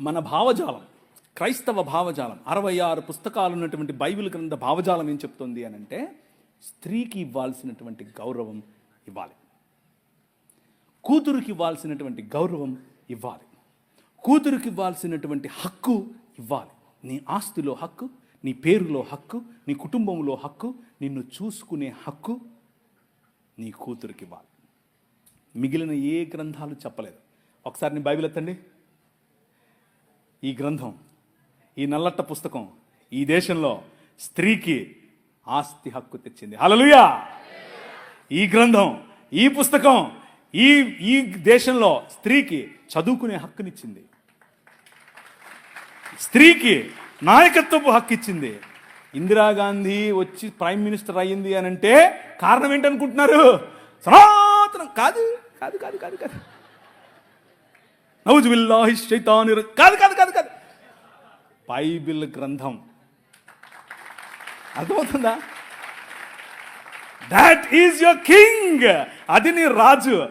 మన భావజాలం క్రైస్తవ భావజాలం అరవై ఆరు పుస్తకాలు ఉన్నటువంటి బైబిల్ గ్రంథ భావజాలం ఏం చెప్తుంది అని అంటే స్త్రీకి ఇవ్వాల్సినటువంటి గౌరవం ఇవ్వాలి. కూతురుకి ఇవ్వాల్సినటువంటి గౌరవం ఇవ్వాలి. కూతురుకి ఇవ్వాల్సినటువంటి హక్కు ఇవ్వాలి. నీ ఆస్తిలో హక్కు నీ పేరులో హక్కు నీ కుటుంబంలో హక్కు నిన్ను చూసుకునే హక్కు నీ కూతురికి ఇవ్వాలి. మిగిలిన ఏ గ్రంథాలు చెప్పలేదు. ఒకసారి నీ బైబిల్ ఎత్తండి. ఈ గ్రంథం ఈ నల్లట్ట పుస్తకం ఈ దేశంలో స్త్రీకి ఆస్తి హక్కు తెచ్చింది. హలలుయా ఈ గ్రంథం ఈ పుస్తకం ఈ ఈ దేశంలో స్త్రీకి చదువుకునే హక్కునిచ్చింది. స్త్రీకి నాయకత్వపు హక్కు ఇచ్చింది ఇందిరాగాంధీ వచ్చి ప్రైమ్ మినిస్టర్ అయ్యింది అని అంటే కారణం ఏంటనుకుంటున్నారు? సనాతనం కాదు కాదు కాదు కాదు కాదు. నౌజు బిల్లాహి శైతాని కాదు కాదు కాదు కాదు. బైబిల్ గ్రంథం. అర్థమవుతుందా? దాట్ ఈజ్ యువర్ కింగ్ అది నీ రాజు.